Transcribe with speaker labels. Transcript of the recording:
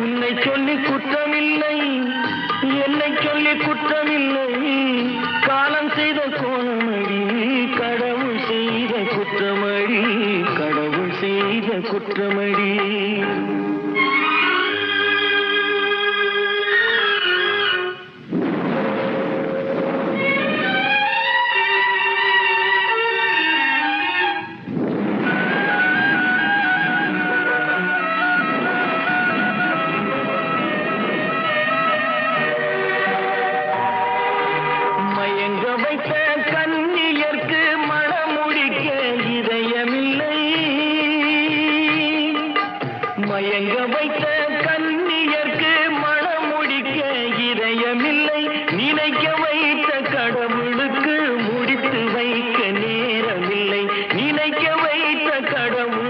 Speaker 1: உன்னை சொல்லி குற்றமில்லை என்னை சொல்லி குற்றமில்லை. காலம் செய்த கோணமடி கடவுள் செய்த குற்றமடி கடவுள் செய்த குற்றமடி. மயங்க வைத்த கன்னியர்க்கு மணமுடிக்க இதயமில்லை. நினைக்க வைத்த கடவுளுக்கு முடித்து வைக்க நேரமில்லை. நினைக்க வைத்த கடவுள்